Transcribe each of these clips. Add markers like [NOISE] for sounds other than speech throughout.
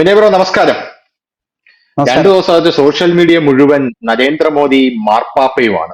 പിന്നെ ബ്രോ നമസ്കാരം. രണ്ടു ദിവസമായിട്ട് സോഷ്യൽ മീഡിയ മുഴുവൻ നരേന്ദ്രമോദി മാർപ്പാപ്പയുമാണ്.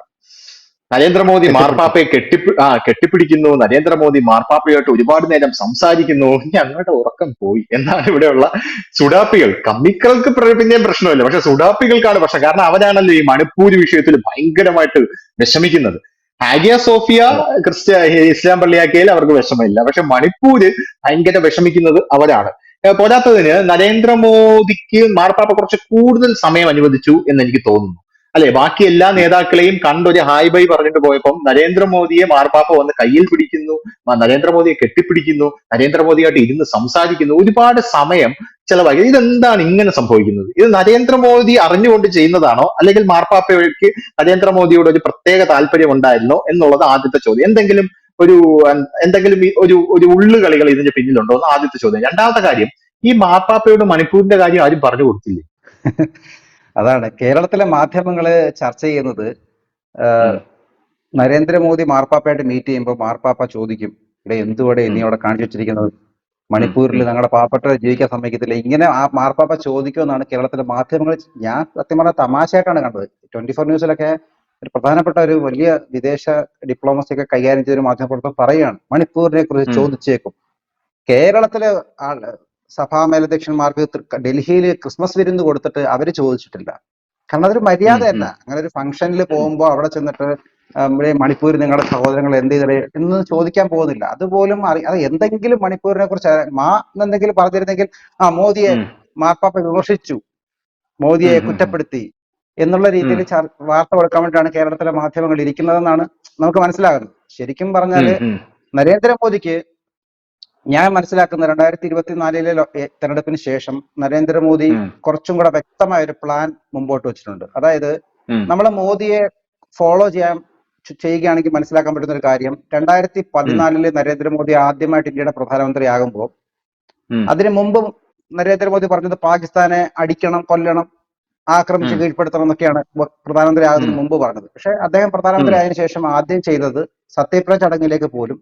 നരേന്ദ്രമോദി മാർപ്പാപ്പയെ കെട്ടിപ്പി ആ കെട്ടിപ്പിടിക്കുന്നു. നരേന്ദ്രമോദി മാർപ്പാപ്പയായിട്ട് ഒരുപാട് നേരം സംസാരിക്കുന്നു. ഞങ്ങളുടെ ഉറക്കം പോയി. എന്നാണ് ഇവിടെയുള്ള സുഡാപ്പികൾ. കമ്മിക്കൾക്ക് പിന്നെയും പ്രശ്നമില്ല. പക്ഷെ സുഡാപ്പികൾക്കാണ് പ്രശ്നം. കാരണം അവരാണല്ലോ ഈ മണിപ്പൂര് വിഷയത്തിൽ ഭയങ്കരമായിട്ട് വിഷമിക്കുന്നത്. ഹാഗിയ സോഫിയ ക്രിസ്ത്യ ഇസ്ലാം പള്ളിയാക്കിയാൽ അവർക്ക് വിഷമമില്ല. പക്ഷെ മണിപ്പൂര് ഭയങ്കര വിഷമിക്കുന്നത് അവരാണ്. പോരാത്തതിന് നരേന്ദ്രമോദിക്ക് മാർപ്പാപ്പ കുറച്ച് കൂടുതൽ സമയം അനുവദിച്ചു എന്ന് എനിക്ക് തോന്നുന്നു. അല്ലെ? ബാക്കി എല്ലാ നേതാക്കളെയും കണ്ടൊരു ഹായ് ബൈ പറഞ്ഞിട്ട് പോയപ്പോൾ നരേന്ദ്രമോദിയെ മാർപ്പാപ്പ വന്ന് കയ്യിൽ പിടിക്കുന്നു നരേന്ദ്രമോദിയെ കെട്ടിപ്പിടിക്കുന്നു നരേന്ദ്രമോദിയായിട്ട് ഇരുന്ന് സംസാരിക്കുന്നു. ഒരുപാട് സമയം ചെലവാക്കി ഇതെന്താണ് ഇങ്ങനെ സംഭവിക്കുന്നത്? ഇത് നരേന്ദ്രമോദി അറിഞ്ഞുകൊണ്ട് ചെയ്യുന്നതാണോ? അല്ലെങ്കിൽ മാർപ്പാപ്പയ്ക്ക് നരേന്ദ്രമോദിയോട് ഒരു പ്രത്യേക താല്പര്യം ഉണ്ടായിരുന്നോ എന്നുള്ളത് ആദ്യത്തെ ചോദ്യം. എന്തെങ്കിലും ഒരു എന്തെങ്കിലും ഒരു ഒരു ഉള്ളുകളികൾ ഇതിന്റെ പിന്നിലുണ്ടോ എന്ന് ആദ്യത്തെ ചോദ്യം. രണ്ടാമത്തെ കാര്യം ഈ മാപ്പാപ്പയോട് മണിപ്പൂരിന്റെ കാര്യം ആരും പറഞ്ഞു കൊടുത്തില്ലേ? [LAUGHS] അതാണ്. കേരളത്തിലെ മാധ്യമങ്ങൾ ചർച്ച ചെയ്യുന്നത്. നരേന്ദ്രമോദി മാർപ്പാപ്പയായിട്ട് മീറ്റ് ചെയ്യുമ്പോൾ മാർപ്പാപ്പ ചോദിക്കും ഇവിടെ എന്തുവിടെ നീ അവിടെ കാണിച്ചു വെച്ചിരിക്കുന്നത് മണിപ്പൂരിൽ. ഞങ്ങളുടെ പാവപ്പെട്ട ജീവിക്കാൻ സമ്മതിക്കത്തില്ല. ഇങ്ങനെ ആ മാർപ്പാപ്പ ചോദിക്കുമെന്നാണ് കേരളത്തിലെ മാധ്യമങ്ങൾ ഞാൻ സത്യം പറഞ്ഞാൽ തമാശയായിട്ടാണ് കണ്ടത്. ട്വന്റി ഫോർ ന്യൂസിലൊക്കെ ഒരു പ്രധാനപ്പെട്ട ഒരു വലിയ വിദേശ ഡിപ്ലോമസി ഒക്കെ കൈകാര്യം ചെയ്ത ഒരു മാധ്യമപ്രവർത്തകർ പറയുകയാണ്. മണിപ്പൂരിനെ കുറിച്ച് ചോദിച്ചേക്കും. കേരളത്തിലെ സഭാ മേലധ്യക്ഷന്മാർക്ക് ഡൽഹിയിൽ ക്രിസ്മസ് വിരുന്ന് കൊടുത്തിട്ട് അവർ ചോദിച്ചിട്ടില്ല. കാരണം അതൊരു മര്യാദയല്ല അല്ല. അങ്ങനെ ഒരു ഫംഗ്ഷനിൽ പോകുമ്പോൾ അവിടെ ചെന്നിട്ട് മണിപ്പൂർ നിങ്ങളുടെ സഹോദരങ്ങൾ എന്ത് ചെയ്തേ എന്ന് ചോദിക്കാൻ പോകുന്നില്ല. അതുപോലും അറി അത് എന്തെങ്കിലും മണിപ്പൂരിനെ കുറിച്ച് മാ എന്തെങ്കിലും പറഞ്ഞിരുന്നെങ്കിൽ ആ മോദിയെ. മാർപ്പാപ്പ വിമർശിച്ചു. മോദിയെ. കുറ്റപ്പെടുത്തി. എന്നുള്ള രീതിയിൽ വാർത്ത കൊടുക്കാൻ വേണ്ടിയിട്ടാണ് കേരളത്തിലെ മാധ്യമങ്ങൾ ഇരിക്കുന്നതെന്നാണ് നമുക്ക് മനസ്സിലാകുന്നത്. ശരിക്കും പറഞ്ഞാൽ. നരേന്ദ്രമോദിക്ക് ഞാൻ മനസ്സിലാക്കുന്ന രണ്ടായിരത്തി ഇരുപത്തിനാലിലെ തെരഞ്ഞെടുപ്പിന് ശേഷം നരേന്ദ്രമോദി. കുറച്ചും കൂടെ വ്യക്തമായ ഒരു പ്ലാൻ മുമ്പോട്ട് വെച്ചിട്ടുണ്ട്. അതായത് നമ്മളെ നമ്മൾ മോദിയെ ഫോളോ ചെയ്യാൻ ചെയ്യുകയാണെങ്കിൽ മനസ്സിലാക്കാൻ പറ്റുന്ന ഒരു കാര്യം രണ്ടായിരത്തി പതിനാലിൽ നരേന്ദ്രമോദി ആദ്യമായിട്ട് ഇന്ത്യയുടെ പ്രധാനമന്ത്രിയാകുമ്പോൾ ആകുമ്പോൾ അതിനു മുമ്പും നരേന്ദ്രമോദി പറഞ്ഞത് പാകിസ്ഥാനെ അടിക്കണം കൊല്ലണം ആക്രമിച്ച്. കീഴ്പ്പെടുത്തണം എന്നൊക്കെയാണ് പ്രധാനമന്ത്രി ആകുന്നതിന്. മുമ്പ് പറഞ്ഞത്. പക്ഷെ അദ്ദേഹം പ്രധാനമന്ത്രി ആയതിനു ശേഷം ആദ്യം ചെയ്തത് സത്യപ്രതിജ്ഞ ചടങ്ങിലേക്ക് പോലും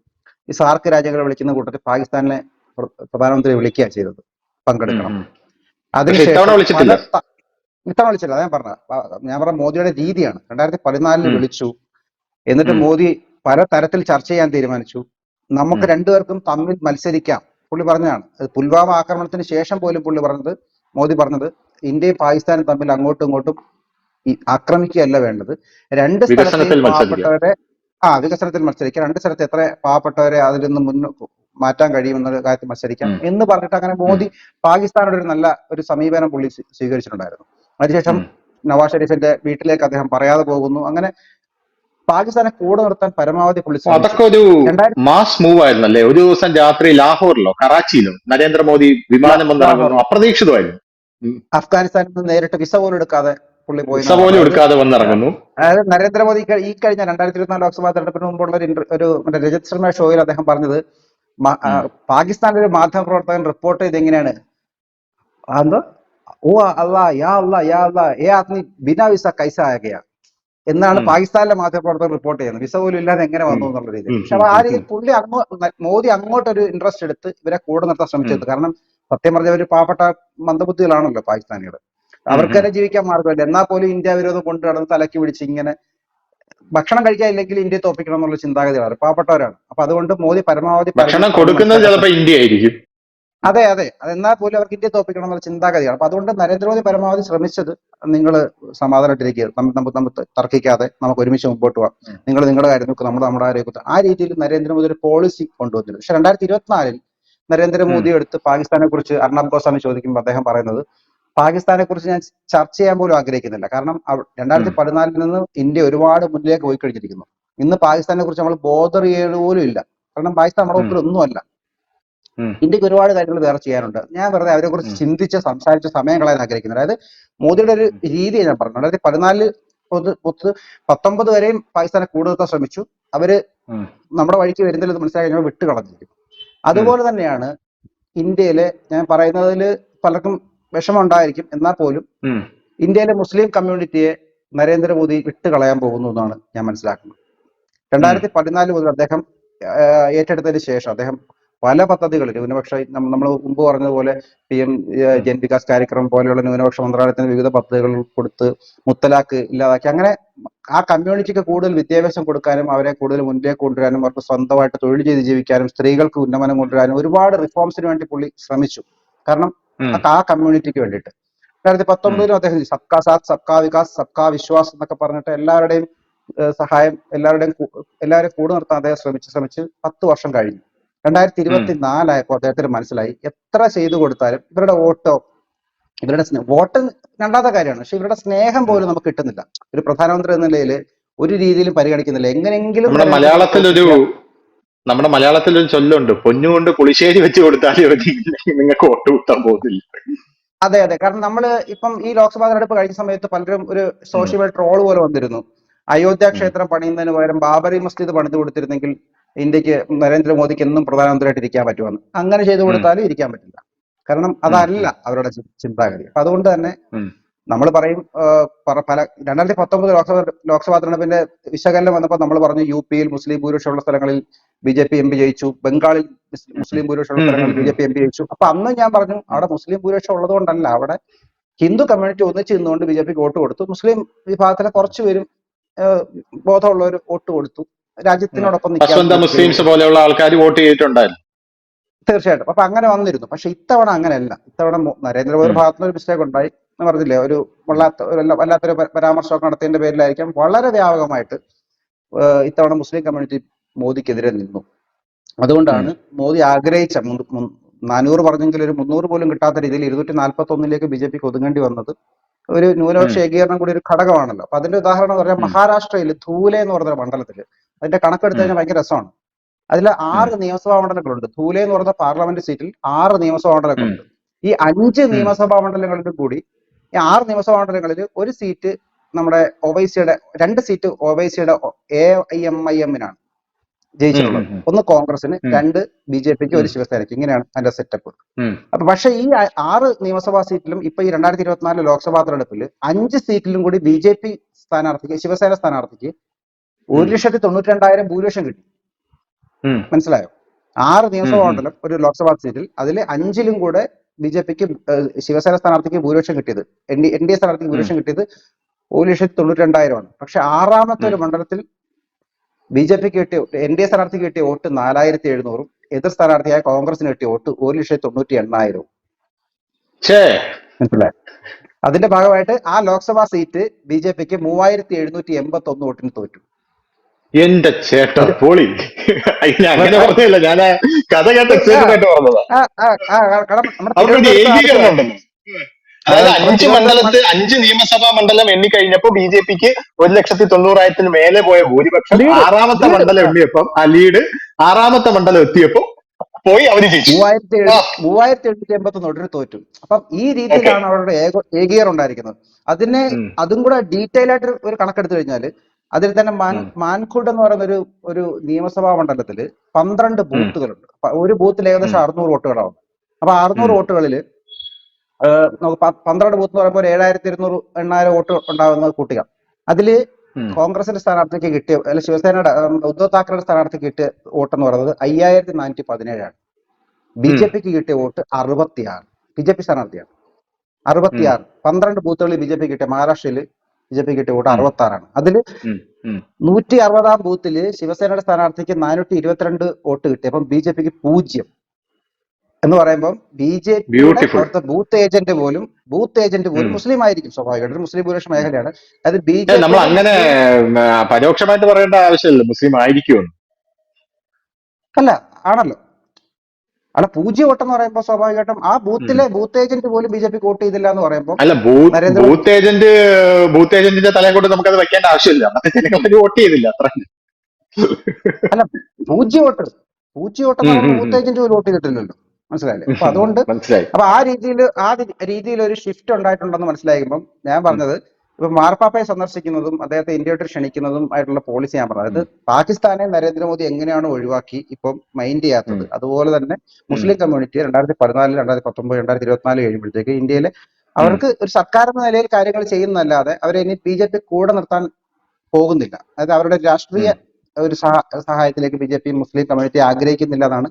ഈ സാർക്ക് രാജ്യങ്ങളെ വിളിക്കുന്ന കൂട്ടത്തിൽ പാകിസ്ഥാനിലെ പ്രധാനമന്ത്രിയെ പ്രധാനമന്ത്രി വിളിക്കുക ചെയ്തത് പങ്കെടുക്കണം. അതിനുശേഷം ഇത്തവണ വിളിച്ചില്ല. ഞാൻ പറഞ്ഞ ഞാൻ പറഞ്ഞ മോദിയുടെ രീതിയാണ്. രണ്ടായിരത്തി പതിനാലിൽ വിളിച്ചു. എന്നിട്ട് മോദി പല തരത്തിൽ ചർച്ച ചെയ്യാൻ തീരുമാനിച്ചു. നമുക്ക് രണ്ടുപേർക്കും തമ്മിൽ മത്സരിക്കാം. പുള്ളി പറഞ്ഞതാണ്. പുൽവാമ ആക്രമണത്തിന് ശേഷം പോലും പുള്ളി പറഞ്ഞത് മോദി പറഞ്ഞത് ഇന്ത്യയും പാകിസ്ഥാനും തമ്മിൽ അങ്ങോട്ടും ഇങ്ങോട്ടും ആക്രമിക്കുകയല്ല വേണ്ടത്. രണ്ട് സ്ഥലത്തെയും പാവപ്പെട്ടവരെ ആ വികസനത്തിൽ മത്സരിക്കുക. രണ്ട് സ്ഥലത്ത് എത്ര പാവപ്പെട്ടവരെ അതിൽ നിന്ന് മുന്നോ മാറ്റാൻ കഴിയുമെന്ന കാര്യത്തിൽ മത്സരിക്കാം എന്ന് പറഞ്ഞിട്ട് അങ്ങനെ മോദി പാകിസ്ഥാനോട് ഒരു നല്ല ഒരു സമീപനം പുള്ളി സ്വീ- സ്വീകരിച്ചിട്ടുണ്ടായിരുന്നു. അതിനുശേഷം നവാസ് ഷെരീഫിന്റെ വീട്ടിലേക്ക് അദ്ദേഹം പറയാതെ പോകുന്നു. അങ്ങനെ പാകിസ്ഥാനെ കൂടെ നിർത്താൻ പരമാവധി അതൊക്കെ ഒരു മാസ് മൂവ് ആയിരുന്നു അല്ലേ ഒരു ദിവസം രാത്രി ലാഹോറിലോ കറാച്ചിയിലോ നരേന്ദ്രമോദി വിമാനം വന്നിറങ്ങുന്നു അപ്രതീക്ഷിതമായിരുന്നു. അഫ്ഗാനിസ്ഥാനിൽ നിന്ന് നേരിട്ട് വിസ പോലും എടുക്കാതെ പുള്ളി പോയി പോലും എടുക്കാതെ വന്നിറങ്ങുന്നു. അതായത് നരേന്ദ്രമോദി ഈ കഴിഞ്ഞ രണ്ടായിരത്തി ഇരുപത്തിനാല് ലോക്സഭാ തെരഞ്ഞെടുപ്പിന് മുമ്പുള്ള ഒരു ഒരു മറ്റേ രജത് ശർമ്മ ഷോയിൽ അദ്ദേഹം പറഞ്ഞത് പാകിസ്ഥാനിലെ ഒരു മാധ്യമ പ്രവർത്തകൻ റിപ്പോർട്ട് ചെയ്ത് എങ്ങനെയാണ്? എന്തോ ഓ അല്ലാ യാ അല്ലാ യാ അല്ലാ ഏ ആദ്മി ബിനാ വിസ കൈസ ആകയാ. എന്നാണ് പാകിസ്ഥാനിലെ മാധ്യമ പ്രവർത്തകർ റിപ്പോർട്ട് ചെയ്യുന്നത്. വിസ പോലും ഇല്ലാതെ എങ്ങനെ വന്നു എന്നുള്ള രീതിയിൽ. പക്ഷെ ആ രീതിയിൽ. പുള്ളി അങ്ങോട്ട് മോദി അങ്ങോട്ടൊരു ഇൻട്രസ്റ്റ് എടുത്ത് ഇവരെ കൂടെ നിർത്താൻ ശ്രമിച്ചത് കാരണം സത്യം പറഞ്ഞ ഒരു പാവപ്പെട്ട മന്ദബുദ്ധികളാണല്ലോ പാകിസ്ഥാനികൾ അവർക്ക് തന്നെ ജീവിക്കാൻ മാർഗമില്ല എന്നാൽ പോലും ഇന്ത്യ വിരോധം കൊണ്ടു നടന്ന് തലക്കി പിടിച്ച് ഇങ്ങനെ ഭക്ഷണം കഴിക്കാനില്ലെങ്കിൽ ഇന്ത്യ തോപ്പിക്കണം എന്നുള്ള ചിന്താഗതികളാണ്. പാവപ്പെട്ടവരാണ്. അപ്പൊ അതുകൊണ്ട് മോദി പരമാവധി ഭക്ഷണം കൊടുക്കുന്നത് ചിലപ്പോ ഇന്ത്യ ആയിരിക്കും അതെ അതെ. എന്നാൽ പോലും അവർക്ക് ഇന്ത്യയെ തോപ്പിക്കണം എന്നുള്ള ചിന്താഗതിയാണ്. അപ്പൊ അതുകൊണ്ട് നരേന്ദ്രമോദി പരമാവധി ശ്രമിച്ചത് നിങ്ങൾ സമാധാനമായിട്ടിരിക്കുക നമുക്ക് തർക്കിക്കാതെ നമുക്ക് ഒരുമിച്ച് മുമ്പോട്ട് പോവാം. നിങ്ങൾ നിങ്ങളുടെ കാര്യം നോക്കുക നമ്മുടെ നമ്മുടെ കാര്യം ആ രീതിയിൽ നരേന്ദ്രമോദി ഒരു പോളിസി കൊണ്ടുവന്നിരുന്നു. പക്ഷെ രണ്ടായിരത്തി ഇരുപത്തിനാലിൽ നരേന്ദ്രമോദി എടുത്ത് പാകിസ്ഥാനെ കുറിച്ച് അർണബ് ഗോസ്വാമി ചോദിക്കുമ്പോൾ അദ്ദേഹം പറയുന്നത് പാകിസ്ഥാനെ കുറിച്ച് ഞാൻ ചർച്ച ചെയ്യാൻ പോലും ആഗ്രഹിക്കുന്നില്ല. കാരണം രണ്ടായിരത്തി പതിനാലിൽ നിന്ന് ഇന്ത്യ ഒരുപാട് മുന്നിലേക്ക് പോയി കഴിഞ്ഞിരിക്കുന്നു ഇന്ന് പാകിസ്ഥാനെ കുറിച്ച് നമ്മൾ ബോധർ ചെയ്യുക പോലും ഇല്ല. കാരണം പാകിസ്ഥാൻ നമ്മുടെ ഒന്നുമല്ല ഇന്ത്യയ്ക്ക് ഒരുപാട് കാര്യങ്ങൾ വേറെ ചെയ്യാനുണ്ട്. ഞാൻ വെറുതെ അവരെ കുറിച്ച്. ചിന്തിച്ച് സംസാരിച്ച് സമയം കളയാൻ ആഗ്രഹിക്കുന്നത് അതായത് മോദിയുടെ ഒരു രീതി ഞാൻ പറഞ്ഞു രണ്ടായിരത്തി പതിനാലിൽ പൊതു പൊത്ത് പത്തൊമ്പത് വരെയും പാകിസ്ഥാനെ കൂടുതൽ ശ്രമിച്ചു. അവർ നമ്മുടെ വഴിക്ക് വരുന്നില്ലെന്ന് മനസ്സിലാക്കി ഞങ്ങൾ വിട്ട് കളഞ്ഞിരിക്കും അതുപോലെ തന്നെയാണ് ഇന്ത്യയിലെ ഞാൻ പറയുന്നതിൽ പലർക്കും വിഷമം ഉണ്ടായിരിക്കും എന്നാൽ പോലും ഇന്ത്യയിലെ മുസ്ലിം കമ്മ്യൂണിറ്റിയെ നരേന്ദ്രമോദി വിട്ടുകളയാൻ പോകുന്നു എന്നാണ് ഞാൻ മനസ്സിലാക്കുന്നത്. രണ്ടായിരത്തി പതിനാല് മുതൽ അദ്ദേഹം ഏറ്റെടുത്തതിന് ശേഷം അദ്ദേഹം പല പദ്ധതികളിൽ ന്യൂനപക്ഷ നമ്മൾ മുമ്പ് പറഞ്ഞതുപോലെ പി എം ജൻ വികാസ് കാര്യക്രമം പോലെയുള്ള ന്യൂനപക്ഷ മന്ത്രാലയത്തിന് വിവിധ പദ്ധതികൾ കൊടുത്ത് മുത്തലാക്ക് ഇല്ലാതാക്കി അങ്ങനെ ആ കമ്മ്യൂണിറ്റിക്ക് കൂടുതൽ വിദ്യാഭ്യാസം കൊടുക്കാനും അവരെ കൂടുതൽ മുന്നിലേക്ക് കൊണ്ടുവരാനും അവർക്ക് സ്വന്തമായിട്ട് തൊഴിൽ ചെയ്ത് ജീവിക്കാനും സ്ത്രീകൾക്ക് ഉന്നമനം കൊണ്ടുവരാനും ഒരുപാട് റിഫോംസിന് വേണ്ടി പുള്ളി ശ്രമിച്ചു കാരണം. ആ- കമ്മ്യൂണിറ്റിക്ക് വേണ്ടിയിട്ട് രണ്ടായിരത്തി പത്തൊമ്പതിലും അദ്ദേഹം. സബ്കാ സാത്ത് സബ്കാ വികാസ് സബ്കാ വിശ്വാസ് എന്നൊക്കെ പറഞ്ഞിട്ട് എല്ലാവരുടെയും സഹായം എല്ലാവരുടെയും എല്ലാവരെയും കൂടെ നിർത്താൻ അദ്ദേഹം ശ്രമിച്ച് ശ്രമിച്ച് പത്ത് വർഷം കഴിഞ്ഞു രണ്ടായിരത്തി ഇരുപത്തി നാലായപ്പോൾ അദ്ദേഹത്തിന് മനസ്സിലായി എത്ര ചെയ്തു കൊടുത്താലും ഇവരുടെ വോട്ടോ ഇവരുടെ സ്നേഹം വോട്ട് രണ്ടാമത്തെ കാര്യമാണ്. പക്ഷെ ഇവരുടെ സ്നേഹം പോലും നമുക്ക് കിട്ടുന്നില്ല. ഒരു പ്രധാനമന്ത്രി എന്ന നിലയിൽ ഒരു രീതിയിലും പരിഗണിക്കുന്നില്ല. എങ്ങനെങ്കിലും നമ്മുടെ മലയാളത്തിൽ ഒരു നമ്മുടെ മലയാളത്തിൽ ഒരു ചൊല്ലുണ്ട്. പൊന്നുകൊണ്ട് പുളിശ്ശേരി വെച്ച് കൊടുത്താലേ നിങ്ങൾക്ക് വോട്ട് കൂട്ടാൻ പോകുന്നില്ല. അതെ അതെ. കാരണം നമ്മൾ ഇപ്പം ഈ ലോക്സഭാ തെരഞ്ഞെടുപ്പ് കഴിഞ്ഞ സമയത്ത് പലരും ഒരു സോഷ്യൽ ട്രോൾ പോലെ വന്നിരുന്നു. അയോധ്യ ക്ഷേത്രം പണിയുന്നതിന് പകരം ബാബറി മസ്ജിദ് പണിത് കൊടുത്തിരുന്നെങ്കിൽ ഇന്ത്യയ്ക്ക് നരേന്ദ്രമോദിക്ക് എന്നും പ്രധാനമന്ത്രിയായിട്ട് ഇരിക്കാൻ പറ്റുമെന്ന്. അങ്ങനെ ചെയ്തു കൊടുത്താലും ഇരിക്കാൻ പറ്റില്ല. കാരണം അതല്ല അവരുടെ ചിന്താഗതി. അപ്പൊ അതുകൊണ്ട് തന്നെ നമ്മൾ പറയും പല രണ്ടായിരത്തി പത്തൊമ്പത് ലോക്സഭ ലോക്സഭാ തെരഞ്ഞെടുപ്പിന്റെ വിശകലനം വന്നപ്പോൾ നമ്മൾ പറഞ്ഞു യു പിയിൽ മുസ്ലിം ഭൂരിപക്ഷമുള്ള സ്ഥലങ്ങളിൽ B J P M P ജയിച്ചു. ബംഗാളിൽ മുസ്ലിം ഭൂരിപക്ഷമുള്ള സ്ഥലങ്ങളിൽ B J P M P ജയിച്ചു. അപ്പൊ അന്ന് ഞാൻ പറഞ്ഞു അവിടെ മുസ്ലിം ഭൂരിപക്ഷം ഉള്ളതുകൊണ്ടല്ല. അവിടെ ഹിന്ദു കമ്മ്യൂണിറ്റി ഒന്നിച്ച് നിന്നുകൊണ്ട് ബി ജെ പിക്ക് വോട്ട് കൊടുത്തു. മുസ്ലിം വിഭാഗത്തിലെ കുറച്ചുപേരും ബോധമുള്ളവർ വോട്ട് കൊടുത്തു. രാജ്യത്തിനോടൊപ്പം നിൽക്കാൻ മുസ്ലിംസ് പോലെയുള്ള ആൾക്കാർ വോട്ട് ചെയ്തിട്ടുണ്ടായിരുന്നു. തീർച്ചയായിട്ടും. അപ്പൊ അങ്ങനെ വന്നിരുന്നു. പക്ഷെ ഇത്തവണ അങ്ങനെയല്ല. ഇത്തവണ നരേന്ദ്രമോദി. ഭാഗത്തുനിന്ന് ഒരു മിസ്റ്റേക്ക് ഉണ്ടായി എന്ന് പറഞ്ഞില്ലേ? ഒരു വല്ലാത്ത വല്ലാത്തൊരു പരാമർശമൊക്കെ നടത്തിയതിന്റെ പേരിലായിരിക്കാം. വളരെ വ്യാപകമായിട്ട് ഇത്തവണ മുസ്ലിം കമ്മ്യൂണിറ്റി മോദിക്കെതിരെ നിന്നു. അതുകൊണ്ടാണ് മോദി ആഗ്രഹിച്ച നാനൂറ് പറഞ്ഞെങ്കിൽ ഒരു മുന്നൂറ് പോലും കിട്ടാത്ത രീതിയിൽ ഇരുന്നൂറ്റി നാൽപ്പത്തി ഒന്നിലേക്ക് ബി ജെ പിക്ക് ഒതുങ്ങേണ്ടി വന്നത് ഒരു ന്യൂനപക്ഷ ഏകീകരണം കൂടി ഒരു ഘടകമാണല്ലോ. അപ്പൊ അതിന്റെ ഉദാഹരണം എന്ന് പറഞ്ഞാൽ. മഹാരാഷ്ട്രയിൽ ധൂലെ എന്ന് പറഞ്ഞ മണ്ഡലത്തിൽ അതിന്റെ കണക്കെടുത്ത് കഴിഞ്ഞാൽ ഭയങ്കര രസമാണ്. അതിൽ ആറ് നിയമസഭാ മണ്ഡലങ്ങളുണ്ട്. ധൂലെ എന്ന് പറയുന്ന പാർലമെന്റ് സീറ്റിൽ ആറ് നിയമസഭാ മണ്ഡലങ്ങളുണ്ട്. ഈ അഞ്ച് നിയമസഭാ മണ്ഡലങ്ങളിലും കൂടി ഈ ആറ് നിയമസഭാ മണ്ഡലങ്ങളിൽ ഒരു സീറ്റ് നമ്മുടെ ഒവൈസിയുടെ രണ്ട് സീറ്റ് ഒവൈസിയുടെ എ ഐ എം ഐ എമ്മിനാണ് ജയിച്ചിട്ടുള്ളത്. ഒന്ന് കോൺഗ്രസിന് രണ്ട് ബി ജെ പിക്ക് ഒരു. ശിവസേനയ്ക്ക്. ഇങ്ങനെയാണ് അതിന്റെ സെറ്റപ്പ്. അപ്പൊ പക്ഷെ ഈ ആറ് നിയമസഭാ സീറ്റിലും ഇപ്പൊ ഈ രണ്ടായിരത്തി ഇരുപത്തിനാല് ലോക്സഭാ തെരഞ്ഞെടുപ്പിൽ അഞ്ച് സീറ്റിലും കൂടി ബി ജെ പി സ്ഥാനാർത്ഥിക്ക് ശിവസേന സ്ഥാനാർത്ഥിക്ക് ഒരു. ലക്ഷത്തി തൊണ്ണൂറ്റി രണ്ടായിരം ഭൂരിപക്ഷം കിട്ടി. മനസ്സിലായോ? ആറ് നിയമസഭാ. മണ്ഡലം ഒരു ലോക്സഭാ സീറ്റിൽ അതിൽ അഞ്ചിലും കൂടെ ബി ജെ പിക്ക് ശിവസേന സ്ഥാനാർത്ഥിക്ക് ഭൂരിപക്ഷം കിട്ടിയത്. N D N D A സ്ഥാനാർത്ഥിക്ക് ഭൂരിപക്ഷം കിട്ടിയത് ഒരു ലക്ഷത്തി തൊണ്ണൂറ്റി രണ്ടായിരമാണ് പക്ഷെ ആറാമത്തെ ഒരു മണ്ഡലത്തിൽ ബി ജെ പിക്ക് കിട്ടിയ എൻ ഡി എ സ്ഥാനാർത്ഥിക്ക് കിട്ടിയ വോട്ട് നാലായിരത്തി എഴുന്നൂറും എതിർ സ്ഥാനാർത്ഥിയായ കോൺഗ്രസിന് കിട്ടിയ വോട്ട് ഒരു ലക്ഷത്തി തൊണ്ണൂറ്റി എണ്ണായിരവും മനസ്സിലായോ? അതിന്റെ ഭാഗമായിട്ട് ആ ലോക്സഭാ സീറ്റ് ബി ജെ പിക്ക് മൂവായിരത്തി എഴുന്നൂറ്റി എൺപത്തി ഒന്ന് വോട്ടിന് തോറ്റു. എന്റെ ചേട്ട പൊളി. ഞാൻ അങ്ങനെ പറഞ്ഞില്ല. ഞാൻ കഥ കേട്ട എക്സൈറ്റഡ് പറഞ്ഞതാ അതായത് അഞ്ച് മണ്ഡലത്തിൽ മണ്ഡലത്ത് അഞ്ച് നിയമസഭാ മണ്ഡലം എണ്ണിക്കഴിഞ്ഞപ്പോ ബി ജെ പിക്ക് ഒരു ലക്ഷത്തി തൊണ്ണൂറായിരത്തിന് മേലെ പോയ ഭൂരിപക്ഷം ആറാമത്തെ മണ്ഡലം എണ്ണിയപ്പം ആ ലീഡ്. ആറാമത്തെ മണ്ഡലം എത്തിയപ്പോ പോയി അവർ മൂവായിരത്തി. മൂവായിരത്തി എണ്ണൂറ്റി എൺപത്തി ഒന്ന് ഒട്ടിന് തോറ്റു. അപ്പം ഈ രീതിയിലാണ് അവരുടെ ഏകീയർ ഏകീകരണം ഉണ്ടായിരിക്കുന്നത്. അതിനെ. അതും കൂടെ ഡീറ്റെയിൽ ആയിട്ട് ഒരു കണക്കെടുത്തു കഴിഞ്ഞാൽ അതിൽ തന്നെ മാൻ. മാൻകുഡ് എന്ന് പറയുന്ന ഒരു ഒരു നിയമസഭാ മണ്ഡലത്തിൽ പന്ത്രണ്ട് ബൂത്തുകളുണ്ട്. ഒരു ബൂത്തിൽ ഏകദേശം അറുന്നൂറ് വോട്ടുകളാണ്. അപ്പൊ അറുന്നൂറ്. വോട്ടുകളിൽ പന്ത്രണ്ട് ബൂത്ത് എന്ന് പറയുമ്പോൾ ഒരു ഏഴായിരത്തി ഇരുന്നൂറ് എണ്ണായിരം വോട്ട് ഉണ്ടാകുന്ന കൂട്ടുക അതിൽ. കോൺഗ്രസിന്റെ സ്ഥാനാർത്ഥിക്ക് കിട്ടിയ അല്ല ശിവസേനയുടെ ഉദ്ധവ് താക്കറയുടെ സ്ഥാനാർത്ഥിക്ക് കിട്ടിയ വോട്ട് എന്ന് പറയുന്നത് അയ്യായിരത്തി നാനൂറ്റി പതിനേഴാണ്. ബി ജെ പിക്ക് കിട്ടിയ വോട്ട് അറുപത്തിയാറ്. ബി ജെ പി സ്ഥാനാർത്ഥിയാണ്. അറുപത്തിയാറ്. പന്ത്രണ്ട് ബൂത്തുകളിൽ ബി ജെ പി കിട്ടിയ മഹാരാഷ്ട്രയിൽ ബി ജെ പി കിട്ടിയ വോട്ട് അറുപത്താറാണ്. അറുപത്തി ആറാണ് അതിൽ. നൂറ്റി അറുപതാം ബൂത്തിൽ ശിവസേനയുടെ സ്ഥാനാർത്ഥിക്ക് നാനൂറ്റി ഇരുപത്തിരണ്ട് വോട്ട് കിട്ടി. അപ്പം ബി ജെ പിക്ക് പൂജ്യം. എന്ന് പറയുമ്പോൾ ബി ജെ പിയുടെ അവിടുത്തെ ബൂത്ത് ഏജന്റ് പോലും ബൂത്ത് ഏജന്റ് പോലും മുസ്ലിം ആയിരിക്കും സ്വാഭാവികമായിട്ട് ഒരു മുസ്ലിം ഭൂരിപക്ഷ മേഖലയാണ്. അത് ബി ജെ നമ്മൾ അങ്ങനെ പരോക്ഷമായിട്ട് പറയേണ്ട ആവശ്യമില്ല. മുസ്ലിം ആയിരിക്കും അല്ല ആണല്ലോ. അല്ല പൂജ്യ വോട്ടെന്ന് പറയുമ്പോൾ സ്വാഭാവികമായിട്ടും ആ ബൂത്തിലെ ബൂത്ത് ഏജന്റ് പോലും ബി ജെ പി വോട്ട് ചെയ്തില്ല എന്ന് പറയുമ്പോൾ അല്ല ബൂത്ത് ഏജന്റ് ബൂത്ത് ഏജന്റിന്റെ തലയെ കൊണ്ട് അത് വെക്കേണ്ട ആവശ്യമില്ല. വോട്ട് ചെയ്തില്ല അത്ര. അല്ല പൂജ്യ വോട്ട് പൂജ്യ വോട്ട് ബൂത്ത് ഏജന്റ് പോലും വോട്ട് ചെയ്തിട്ടില്ലല്ലോ. മനസ്സിലായില്ലേ? അപ്പൊ അതുകൊണ്ട് അപ്പൊ ആ രീതിയിൽ ആ രീതിയിൽ ഒരു ഷിഫ്റ്റ് ഉണ്ടായിട്ടുണ്ടെന്ന് മനസ്സിലായപ്പോ ഞാൻ പറഞ്ഞത് ഇപ്പൊ മാർപ്പാപ്പയെ സന്ദർശിക്കുന്നതും അദ്ദേഹത്തെ ഇന്ത്യയോട്ട് ക്ഷണിക്കുന്നതും ആയിട്ടുള്ള പോളിസി ഞാൻ പറഞ്ഞത്. അതായത് പാകിസ്ഥാനെ നരേന്ദ്രമോദി എങ്ങനെയാണ് ഒഴിവാക്കി ഇപ്പം മൈൻഡ് ചെയ്യാത്തത്? അതുപോലെ തന്നെ മുസ്ലിം കമ്മ്യൂണിറ്റി രണ്ടായിരത്തി പതിനാല് രണ്ടായിരത്തി പത്തൊമ്പത് രണ്ടായിരത്തി ഇരുപത്തിനാല് കഴിയുമ്പോഴത്തേക്ക് ഇന്ത്യയിലെ അവർക്ക് ഒരു സർക്കാർ എന്ന നിലയിൽ കാര്യങ്ങൾ ചെയ്യുന്നതല്ലാതെ അവരെ ഇനി ബി ജെ പി കൂടെ നിർത്താൻ പോകുന്നില്ല. അതായത് അവരുടെ രാഷ്ട്രീയ ഒരു സഹായത്തിലേക്ക് ബി ജെ പി മുസ്ലിം കമ്മ്യൂണിറ്റി ആഗ്രഹിക്കുന്നില്ല എന്നാണ്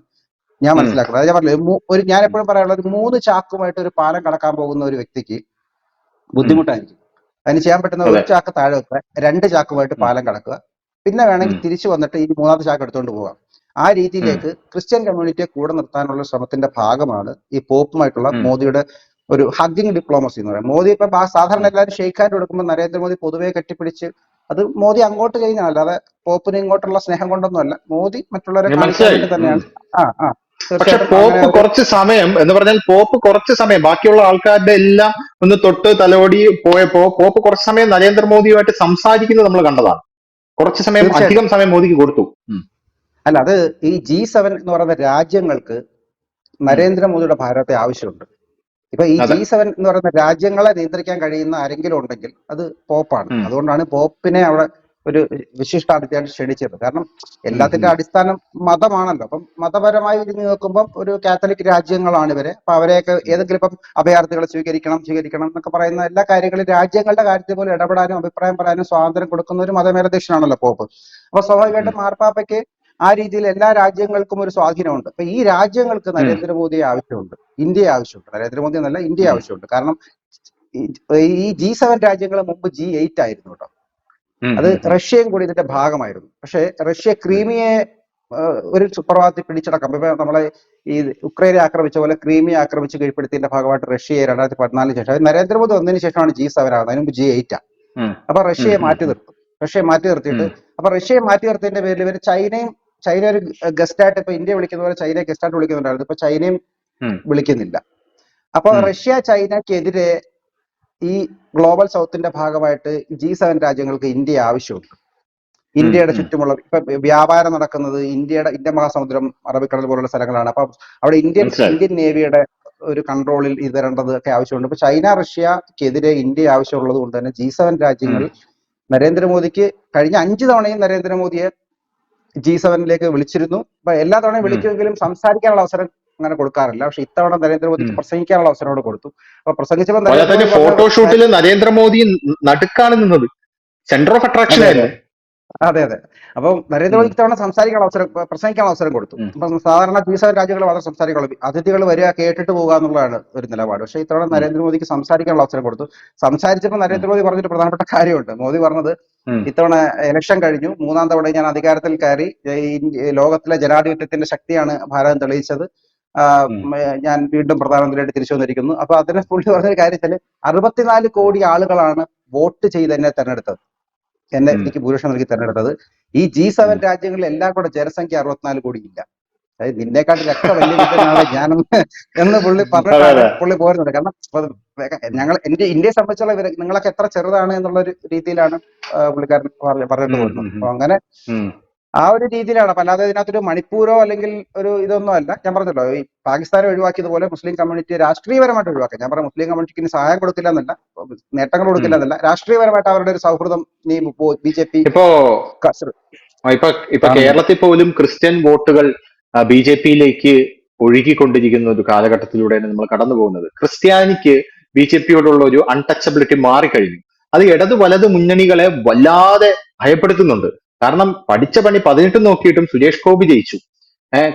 ഞാൻ മനസ്സിലാക്കുന്നത്. അത് ഞാൻ പറഞ്ഞു ഒരു ഞാൻ എപ്പോഴും പറയാനുള്ള ഒരു മൂന്ന് ചാക്കുമായിട്ട് ഒരു പാലം കടക്കാൻ പോകുന്ന ഒരു വ്യക്തിക്ക് ബുദ്ധിമുട്ടായിരിക്കും. അതിന് ചെയ്യാൻ പറ്റുന്ന ഒരു. ചാക്ക് താഴെ വെക്കുക രണ്ട് ചാക്കുമായിട്ട് പാലം കടക്കുക. പിന്നെ വേണമെങ്കിൽ തിരിച്ചു വന്നിട്ട് ഈ മൂന്നാമത്തെ ചാക്ക് എടുത്തുകൊണ്ട് പോകാം ആ രീതിയിലേക്ക് ക്രിസ്ത്യൻ കമ്മ്യൂണിറ്റിയെ കൂടെ നിർത്താനുള്ള ശ്രമത്തിന്റെ ഭാഗമാണ് ഈ പോപ്പുമായിട്ടുള്ള മോദിയുടെ ഒരു ഹഗ്ഗിങ് ഡിപ്ലോമസി എന്ന് പറയുന്നത്. മോദി ഇപ്പൊ സാധാരണ എല്ലാവരും ഷെയ്ക്ക് ഹാൻഡ് കൊടുക്കുമ്പോൾ നരേന്ദ്രമോദി പൊതുവെ കെട്ടിപ്പിടിച്ച് അത് മോദി അങ്ങോട്ട് കഴിഞ്ഞാൽ അല്ലാതെ പോപ്പിന് ഇങ്ങോട്ടുള്ള സ്നേഹം കൊണ്ടൊന്നുമല്ല. മോദി മറ്റുള്ളവരെ കാണിക്കാൻ തന്നെയാണ്. ആ ആ. പക്ഷെ പോപ്പ് കുറച്ച് സമയം എന്ന് പറഞ്ഞാൽ പോപ്പ് കുറച്ച് സമയം ബാക്കിയുള്ള ആൾക്കാരുടെ എല്ലാം ഒന്ന് തൊട്ട് തലോടി പോയപ്പോ പോപ്പ് കുറച്ച് സമയം നരേന്ദ്രമോദിയുമായിട്ട് സംസാരിക്കുന്നത് നമ്മൾ കണ്ടതാണ്. കുറച്ച് സമയം അധികം സമയം മോദിക്ക് കൊടുത്തു. അല്ല അത് ഈ ജി സെവൻ എന്ന് പറയുന്ന രാജ്യങ്ങൾക്ക് നരേന്ദ്രമോദിയുടെ ഭാരത്തെ ആവശ്യമുണ്ട്. ഇപ്പൊ ഈ. ജി സെവൻ എന്ന് പറയുന്ന രാജ്യങ്ങളെ നിയന്ത്രിക്കാൻ കഴിയുന്ന ആരെങ്കിലും ഉണ്ടെങ്കിൽ അത് പോപ്പാണ്. അതുകൊണ്ടാണ് പോപ്പിനെ അവിടെ ഒരു വിശിഷ്ടാതിഥിയായിട്ട് ക്ഷണിച്ചത് കാരണം എല്ലാത്തിന്റെ അടിസ്ഥാനം മതമാണല്ലോ. അപ്പം മതപരമായി ഇരുന്ന് നോക്കുമ്പോൾ ഒരു കാത്തലിക് രാജ്യങ്ങളാണ് ഇവരെ. അപ്പൊ അവരെയൊക്കെ ഏതെങ്കിലും ഇപ്പം അഭയാർത്ഥികളെ സ്വീകരിക്കണം സ്വീകരിക്കണം എന്നൊക്കെ പറയുന്ന എല്ലാ കാര്യങ്ങളും രാജ്യങ്ങളുടെ കാര്യത്തെ പോലും ഇടപെടാനും അഭിപ്രായം പറയാനും സ്വാതന്ത്ര്യം കൊടുക്കുന്ന ഒരു മതമേലധ്യക്ഷനാണല്ലോ പോപ്പ്. അപ്പൊ സ്വാഭാവികമായിട്ടും മാർപ്പാപ്പയ്ക്ക് ആ രീതിയിൽ എല്ലാ രാജ്യങ്ങൾക്കും ഒരു സ്വാധീനമുണ്ട്. അപ്പൊ ഈ രാജ്യങ്ങൾക്ക് നരേന്ദ്രമോദിയെ ആവശ്യമുണ്ട്. ഇന്ത്യ ആവശ്യമുണ്ട്. നരേന്ദ്രമോദി എന്നല്ല ഇന്ത്യയെ ഉം. ആവശ്യമുണ്ട്. കാരണം ഈ- ജി സെവൻ രാജ്യങ്ങൾ മുമ്പ് ജി എയ്റ്റ് ആയിരുന്നു കേട്ടോ. അത് റഷ്യയും കൂടി ഇതിന്റെ ഭാഗമായിരുന്നു. പക്ഷെ റഷ്യ ക്രീമിയെ ഒരു സുപ്രഭാതത്തിൽ പിടിച്ചടക്കം. ഇപ്പൊ നമ്മളെ ഈ ഉക്രൈനെ ആക്രമിച്ച പോലെ ക്രീമിയെ ആക്രമിച്ച് കീഴ്പ്പെടുത്തിയതിന്റെ ഭാഗമായിട്ട് റഷ്യയെ രണ്ടായിരത്തി പതിനാലിന് ശേഷം നരേന്ദ്രമോദി വന്നതിന് ശേഷമാണ് ജി സെവൻ ആകുന്നത് അതിന് മുമ്പ് ജി എയ്റ്റ്. അപ്പൊ റഷ്യയെ മാറ്റി നിർത്തും. റഷ്യയെ മാറ്റി നിർത്തിയിട്ട്. അപ്പൊ റഷ്യയെ മാറ്റി നിർത്തിയതിന്റെ പേരിൽ ഇവർ ചൈനയും ചൈന ഒരു ഗസ്റ്റ് ആയിട്ട് ഇപ്പൊ ഇന്ത്യ വിളിക്കുന്ന പോലെ ചൈനയെ ഗസ്റ്റ് ആയിട്ട് വിളിക്കുന്നുണ്ടായിരുന്നു. ഇപ്പൊ ചൈനയും വിളിക്കുന്നില്ല. അപ്പൊ. റഷ്യ ചൈനക്കെതിരെ ഈ ഗ്ലോബൽ സൗത്തിന്റെ ഭാഗമായിട്ട് ജി സെവൻ രാജ്യങ്ങൾക്ക് ഇന്ത്യ ആവശ്യമുണ്ട്. ഇന്ത്യയുടെ ചുറ്റുമുള്ള ഇപ്പൊ വ്യാപാരം നടക്കുന്നത് ഇന്ത്യയുടെ ഇന്ത്യൻ മഹാസമുദ്രം അറബിക്കടൽ പോലുള്ള സ്ഥലങ്ങളാണ്. അപ്പൊ അവിടെ ഇന്ത്യൻ. ഇന്ത്യൻ നേവിയുടെ ഒരു കൺട്രോളിൽ ഇത് വരേണ്ടത് ഒക്കെ ആവശ്യമുണ്ട്. ഇപ്പൊ ചൈന റഷ്യക്കെതിരെ ഇന്ത്യ ആവശ്യമുള്ളത് കൊണ്ട് തന്നെ ജി സെവൻ രാജ്യങ്ങൾ നരേന്ദ്രമോദിക്ക് കഴിഞ്ഞ അഞ്ചു തവണയും നരേന്ദ്രമോദിയെ ജി സെവനിലേക്ക് വിളിച്ചിരുന്നു. അപ്പൊ എല്ലാ തവണയും. വിളിക്കുമെങ്കിലും സംസാരിക്കാനുള്ള അവസരം അങ്ങനെ കൊടുക്കാറില്ല. പക്ഷെ ഇത്തവണ നരേന്ദ്രമോദിക്ക്. പ്രസംഗിക്കാനുള്ള അവസരം കൂടെ കൊടുത്തു. അപ്പൊ പ്രസംഗിച്ചപ്പോൾ ഫോട്ടോഷൂട്ടിൽ നരേന്ദ്രമോദി നടുക്കാണ് നിന്നത്. സെന്റർ ഓഫ് അട്രാക്ഷൻ അതെ, ആയിരുന്നു അതെ. അതെ അപ്പൊ നരേന്ദ്രമോദി ഇത്തവണ സംസാരിക്കാനുള്ള അവസരം പ്രസംഗിക്കാനുള്ള അവസരം കൊടുത്തു. അപ്പൊ സാധാരണ ജി സെവൻ രാജ്യങ്ങൾ മാത്രം സംസാരിക്കുള്ളൂ അതിഥികൾ വരിക കേട്ടിട്ട് പോകുക എന്നുള്ളതാണ് ഒരു നിലപാട്. പക്ഷെ ഇത്തവണ നരേന്ദ്രമോദിക്ക് സംസാരിക്കാനുള്ള അവസരം കൊടുത്തു. സംസാരിച്ചപ്പോൾ നരേന്ദ്രമോദി പറഞ്ഞിട്ട് പ്രധാനപ്പെട്ട കാര്യമുണ്ട്. മോദി പറഞ്ഞത് ഇത്തവണ ഇലക്ഷൻ കഴിഞ്ഞു. മൂന്നാം തവണ ഞാൻ അധികാരത്തിൽ കയറി. ലോകത്തിലെ ജനാധിപത്യത്തിന്റെ ശക്തിയാണ് ഭാരതം തെളിയിച്ചത്. ഞാൻ വീണ്ടും പ്രധാനമന്ത്രിയായിട്ട് തിരിച്ചു വന്നിരിക്കുന്നു. അപ്പൊ അതിനെ പുള്ളി പറഞ്ഞൊരു കാര്യത്തിൽ അറുപത്തിനാല് കോടി ആളുകളാണ് വോട്ട് ചെയ്ത് എന്നെ തെരഞ്ഞെടുത്തത്. എന്നെ എനിക്ക് ഭൂരിപക്ഷം നൽകി തെരഞ്ഞെടുത്തത്. ഈ ജി സെവൻ രാജ്യങ്ങളിൽ എല്ലാം കൂടെ ജനസംഖ്യ അറുപത്തിനാല് കോടി ഇല്ല അതായത് നിന്നെക്കാട്ടിൽ രക്ത വലിയ ഞാനും എന്ന് പുള്ളി പറഞ്ഞിട്ടാണ് അതെ. പുള്ളി പോരുന്നത് കാരണം ഞങ്ങൾ എന്റെ ഇന്ത്യയെ സംബന്ധിച്ചുള്ള നിങ്ങളൊക്കെ എത്ര ചെറുതാണ് എന്നുള്ള ഒരു രീതിയിലാണ് പുള്ളിക്കാരൻ പറഞ്ഞ- പറഞ്ഞിട്ട് പോരുന്നത്. അപ്പൊ അങ്ങനെ. ആ ഒരു രീതിയിലാണ്. അപ്പൊ അല്ലാതെ ഇതിനകത്തൊരു മണിപ്പൂരോ അല്ലെങ്കിൽ ഒരു ഇതൊന്നും അല്ല. ഞാൻ പറഞ്ഞല്ലോ ഈ പാകിസ്ഥാനെ ഒഴിവാക്കിയതുപോലെ മുസ്ലിം കമ്മ്യൂണിറ്റി രാഷ്ട്രീയപരമായിട്ട് ഒഴിവാക്കുക ഞാൻ പറഞ്ഞ മുസ്ലിം കമ്മ്യൂണിറ്റിക്ക് ഇനി സഹായം കൊടുക്കില്ല എന്നല്ല നേട്ടങ്ങൾ കൊടുക്കില്ല എന്നല്ല രാഷ്ട്രീയപരമായിട്ട് അവരുടെ ഒരു സൗഹൃദം നീ ബി ജെ പി ഇപ്പൊ ഇപ്പൊ കേരളത്തിൽ പോലും ക്രിസ്ത്യൻ വോട്ടുകൾ ബി ജെ പിയിലേക്ക് ഒഴുകിക്കൊണ്ടിരിക്കുന്ന ഒരു കാലഘട്ടത്തിലൂടെയാണ് നമ്മൾ കടന്നു പോകുന്നത്. ക്രിസ്ത്യാനിക്ക് ബി ജെ പിയോടുള്ള ഒരു അൺടച്ചബിലിറ്റി മാറിക്കഴിഞ്ഞു. അത് ഇടത് വലത് മുന്നണികളെ വല്ലാതെ ഭയപ്പെടുത്തുന്നുണ്ട്. കാരണം പഠിച്ച പണി പതിനെട്ട് നോക്കിയിട്ടും സുരേഷ് ഗോപി ജയിച്ചു.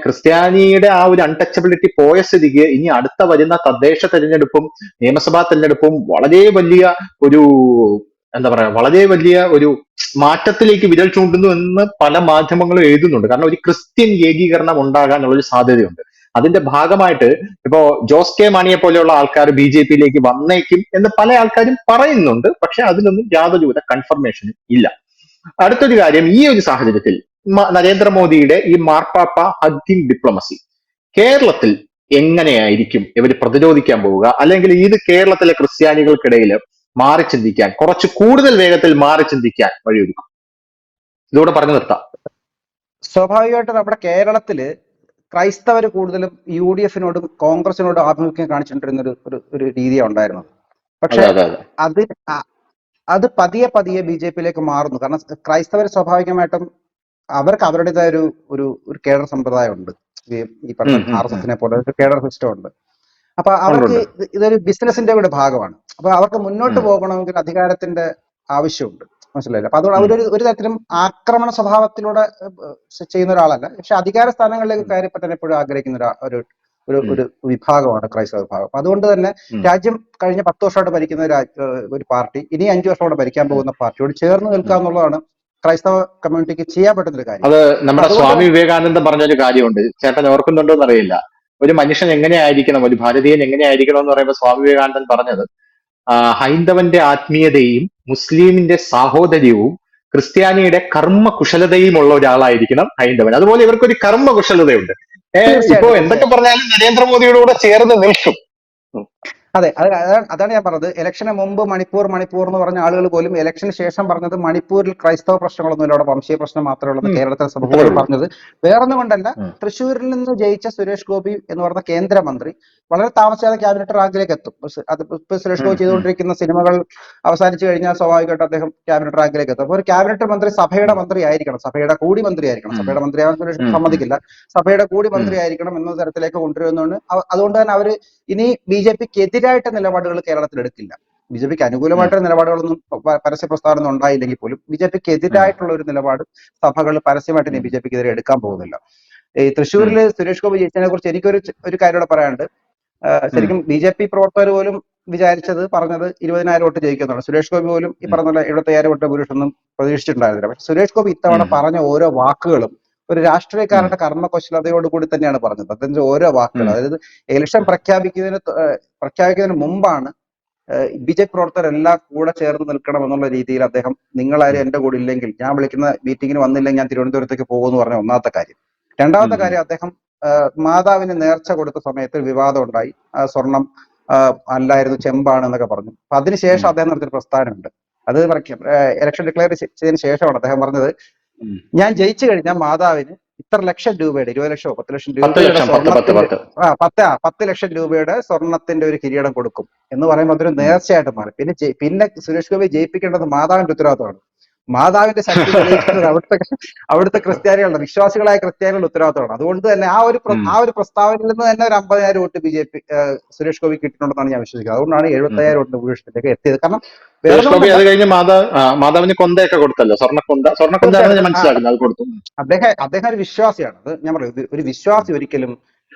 ക്രിസ്ത്യാനിയുടെ ആ ഒരു അൺടച്ചബിലിറ്റി പോയ സ്ഥിതിക്ക് ഇനി അടുത്ത വരുന്ന തദ്ദേശ തെരഞ്ഞെടുപ്പും നിയമസഭാ തെരഞ്ഞെടുപ്പും വളരെ വലിയ ഒരു എന്താ പറയാ വളരെ വലിയ ഒരു മാറ്റത്തിലേക്ക് വിരൽ ചൂണ്ടുന്നു എന്ന് പല മാധ്യമങ്ങളും എഴുതുന്നുണ്ട്. കാരണം ഒരു ക്രിസ്ത്യൻ ഏകീകരണം ഉണ്ടാകാനുള്ള ഒരു സാധ്യതയുണ്ട്. അതിന്റെ ഭാഗമായിട്ട് ഇപ്പോ ജോസ് കെ മാണിയെ പോലെയുള്ള ആൾക്കാർ ബി ജെ പിയിലേക്ക് വന്നേക്കും എന്ന് പല ആൾക്കാരും പറയുന്നുണ്ട്. പക്ഷെ അതിലൊന്നും യാതൊരുവിധ കൺഫർമേഷനും ഇല്ല. അടുത്തൊരു കാര്യം ഈ ഒരു സാഹചര്യത്തിൽ നരേന്ദ്രമോദിയുടെ ഈ മാർപ്പാപ്പ ഹഗ്ഗിംഗ് ഡിപ്ലോമസി കേരളത്തിൽ എങ്ങനെയായിരിക്കും ഇവർ പ്രതിരോധിക്കാൻ പോവുക? അല്ലെങ്കിൽ ഇത് കേരളത്തിലെ ക്രിസ്ത്യാനികൾക്കിടയിൽ മാറി ചിന്തിക്കാൻ കുറച്ച് കൂടുതൽ വേഗത്തിൽ മാറി ചിന്തിക്കാൻ വഴിയൊരുക്കും. ഇതോടെ പറഞ്ഞു നിർത്താം. സ്വാഭാവികമായിട്ട് നമ്മുടെ കേരളത്തിൽ ക്രൈസ്തവർ കൂടുതലും യു ഡി എഫിനോടും കോൺഗ്രസിനോടും ആഭിമുഖ്യം കാണിച്ചുകൊണ്ടിരുന്ന ഒരു ഒരു ഒരു രീതിയാണ് ഉണ്ടായിരുന്നത്. പക്ഷെ അതെ അതെ പതിയെ പതിയെ ബി ജെ പിയിലേക്ക് മാറുന്നു. കാരണം ക്രൈസ്തവർ സ്വാഭാവികമായിട്ടും അവർക്ക് അവരുടേതായ ഒരു ഒരു ഒരു കേഡർ സമ്പ്രദായം ഉണ്ട് ഈ പറഞ്ഞ ആർ എസ് എസിനെ പോലെ ഒരു കേഡർ സിസ്റ്റം ഉണ്ട് അപ്പൊ അവർക്ക് ഇതൊരു ബിസിനസിന്റെ കൂടെ ഭാഗമാണ്. അപ്പൊ അവർക്ക് മുന്നോട്ട് പോകണമെങ്കിൽ അധികാരത്തിന്റെ ആവശ്യമുണ്ട്. മനസ്സിലായില്ല? അപ്പൊ അതുകൊണ്ട് അവരൊരു ഒരു തരത്തിലും ആക്രമണ സ്വഭാവത്തിലൂടെ ചെയ്യുന്ന ഒരാളല്ല. പക്ഷെ അധികാര സ്ഥാനങ്ങളിലേക്ക് കയറിപ്പറ്റാൻ എപ്പോഴും ആഗ്രഹിക്കുന്ന ഒരു ഒരു ഒരു വിഭാഗമാണ് ക്രൈസ്തവ വിഭാഗം. അതുകൊണ്ട് തന്നെ രാജ്യം കഴിഞ്ഞ പത്ത് വർഷമായിട്ട് ഭരിക്കുന്ന ഒരു പാർട്ടി ഇനി അഞ്ചു വർഷം കൂടെ ഭരിക്കാൻ പോകുന്ന പാർട്ടിയോട് ചേർന്ന് നിൽക്കുക എന്നുള്ളതാണ് ക്രൈസ്തവ കമ്മ്യൂണിറ്റിക്ക് ചെയ്യാൻ പറ്റുന്ന ഒരു കാര്യം. അത് നമ്മുടെ സ്വാമി സ്വാമി പറഞ്ഞ ഒരു കാര്യമുണ്ട്. ചേട്ടൻ ഓർക്കുന്നുണ്ടോ എന്നറിയില്ല ഒരു മനുഷ്യൻ എങ്ങനെയായിരിക്കണം ഒരു ഭാരതീയൻ എങ്ങനെയായിരിക്കണം എന്ന് പറയുമ്പോൾ സ്വാമി വിവേകാനന്ദൻ പറഞ്ഞത് ഹൈന്ദവന്റെ ആത്മീയതയും മുസ്ലിമിന്റെ സാഹോദര്യവും ക്രിസ്ത്യാനിയുടെ കർമ്മ കുശലതയും ഉള്ള ഒരാളായിരിക്കണം ഹൈന്ദവൻ. അതുപോലെ ഇവർക്കൊരു കർമ്മ കുശലതയുണ്ട്. ഇപ്പോ എന്തൊക്കെ പറഞ്ഞാലും നരേന്ദ്രമോദിയുടെ കൂടെ ചേർന്ന് നിൽക്കും. അതെ അത് അതാണ് അതാണ് ഞാൻ പറഞ്ഞത് ഇലക്ഷന് മുമ്പ് മണിപ്പൂർ മണിപ്പൂർ എന്ന് പറഞ്ഞ ആളുകൾ പോലും ഇലക്ഷന് ശേഷം പറഞ്ഞത് മണിപ്പൂരിൽ ക്രൈസ്തവ പ്രശ്നങ്ങളൊന്നുമില്ല അവിടെ വംശീയ പ്രശ്നം മാത്രമേ ഉള്ളൂ. കേരളത്തിലെ ഉള്ളൂ. പറഞ്ഞത് വേറൊന്നും കൊണ്ടല്ല തൃശ്ശൂരിൽ നിന്ന് ജയിച്ച സുരേഷ് ഗോപി എന്ന് പറഞ്ഞ കേന്ദ്രമന്ത്രി വളരെ താമസിയാതെ ക്യാബിനറ്റ് റാങ്കിലേക്ക് എത്തും അത് ഇപ്പൊ സുരേഷ് ഗോപി. ചെയ്തുകൊണ്ടിരിക്കുന്ന സിനിമകൾ അവസാനിച്ചു കഴിഞ്ഞാൽ സ്വാഭാവികമായിട്ട് അദ്ദേഹം ക്യാബിനറ്റ് റാങ്കിലേക്ക് എത്തും അപ്പൊ ഒരു ക്യാബിനറ്റ് മന്ത്രി സഭയുടെ മന്ത്രി ആയിരിക്കണം സഭയുടെ കൂടി മന്ത്രി ആയിരിക്കണം. സഭയുടെ മന്ത്രിയാവാൻ സുരേഷ്. സമ്മതിക്കില്ല സഭയുടെ കൂടി മന്ത്രി ആയിരിക്കണം എന്ന തരത്തിലേക്ക് കൊണ്ടുവരുന്നതുകൊണ്ട് അതുകൊണ്ട് തന്നെ അവർ ഇനി ബി ജെ പിക്ക് എതിരായിട്ട് നിലപാടുകൾ കേരളത്തിൽ എടുക്കില്ല. ബി ജെ പിക്ക് അനുകൂലമായിട്ടുള്ള നിലപാടുകളൊന്നും പരസ്യ പ്രസ്താവന ഉണ്ടായില്ലെങ്കിൽ പോലും ബി ജെ പിക്ക് എതിരായിട്ടുള്ള ഒരു നിലപാട് സഭകൾ പരസ്യമായിട്ട് ഇനി ബി ജെ പിക്ക് എതിരെ എടുക്കാൻ പോകുന്നില്ല. ഈ തൃശ്ശൂരിൽ സുരേഷ് ഗോപി ജയിച്ചതിനെ കുറിച്ച് എനിക്കൊരു ഒരു കാര്യം കൂടെ പറയാനുണ്ട്. ശരിക്കും ബി ജെ പി പ്രവർത്തകർ പോലും വിചാരിച്ചത് പറഞ്ഞത് ഇരുപതിനായിരം വോട്ട് ജയിക്കുന്നതാണ് സുരേഷ് ഗോപി പോലും ഈ പറഞ്ഞ പോലെ എഴുപത്തയ്യായിരം വോട്ട് ഭൂരിഷൊന്നും പ്രതീക്ഷിച്ചിട്ടുണ്ടായിരുന്നില്ല. പക്ഷെ സുരേഷ് ഗോപി ഇത്തവണ പറഞ്ഞ ഓരോ വാക്കുകളും ഒരു രാഷ്ട്രീയക്കാരന്റെ കർമ്മകുശലതയോട് കൂടി തന്നെയാണ് പറഞ്ഞത്. അദ്ദേഹത്തിന്റെ ഓരോ വാക്കുകൾ. അതായത് ഇലക്ഷൻ പ്രഖ്യാപിക്കുന്നതിന് പ്രഖ്യാപിക്കുന്നതിന് മുമ്പാണ് ബി ജെ പി പ്രവർത്തകരെല്ലാം കൂടെ ചേർന്ന് നിൽക്കണം എന്നുള്ള രീതിയിൽ അദ്ദേഹം നിങ്ങളാരും എന്റെ കൂടെ ഇല്ലെങ്കിൽ ഞാൻ വിളിക്കുന്ന മീറ്റിംഗിന് വന്നില്ലെങ്കിൽ ഞാൻ തിരുവനന്തപുരത്തേക്ക് പോകുമെന്ന് പറഞ്ഞ ഒന്നാമത്തെ കാര്യം. രണ്ടാമത്തെ കാര്യം അദ്ദേഹം മാതാവിന് നേർച്ച കൊടുത്ത സമയത്ത് വിവാദം ഉണ്ടായി. സ്വർണം അല്ലായിരുന്നു ചെമ്പാണ് എന്നൊക്കെ പറഞ്ഞു. അപ്പൊ അതിനുശേഷം അദ്ദേഹം നടത്തിയ പ്രസ്ഥാനമുണ്ട്. അത് ഇലക്ഷൻ ഡിക്ലെയർ ചെയ്തതിനു ശേഷമാണ് അദ്ദേഹം പറഞ്ഞത്. ഞാൻ ജയിച്ചു കഴിഞ്ഞാൽ മാതാവിന് ഇത്ര ലക്ഷം രൂപയുടെ ഇരുപത് ലക്ഷമോ പത്ത് ലക്ഷം രൂപയുടെ പത്ത് ആ പത്ത് ആ പത്ത് ലക്ഷം രൂപയുടെ സ്വർണത്തിന്റെ ഒരു കിരീടം കൊടുക്കും എന്ന് പറയുമ്പോൾ അതൊരു നേർച്ചയായിട്ട് മാറി. പിന്നെ പിന്നെ സുരേഷ് ഗോപി ജയിപ്പിക്കേണ്ടത് മാതാവിന്റെ ഉത്തരവാദിത്തമാണ്. മാതാവിന്റെ ശക്തി തെളിയിക്കുന്നത് അവിടുത്തെ അവിടുത്തെ ക്രിസ്ത്യാനികളുടെ വിശ്വാസികളായ ക്രിസ്ത്യാനികളുടെ ഉത്തരവാദിത്തമാണ്. അതുകൊണ്ട് തന്നെ ആ ഒരു ആ ഒരു പ്രസ്താവനയിൽ നിന്ന് തന്നെ ഒരു അമ്പതിനായിരം vote B J P Suresh Gopi കിട്ടുന്നുണ്ടെന്നാണ് ഞാൻ വിശ്വസിക്കുന്നത്. അതുകൊണ്ടാണ് എഴുപത്തയ്യായിരം വോട്ട് ഭൂരിപക്ഷത്തിലേക്ക് എത്തിയത്. കാരണം. അത് കഴിഞ്ഞ് മാതാവിന് കൊന്തയൊക്കെ കൊടുത്തല്ലോ. സ്വർണക്കൊന്ത ഞാൻ മനസ്സിലാക്കുന്നത് അത് കൊടുത്തു. അദ്ദേഹം അദ്ദേഹം ഒരു വിശ്വാസിയാണ്. അത് ഞാൻ പറയും ഒരു വിശ്വാസി ഒരിക്കലും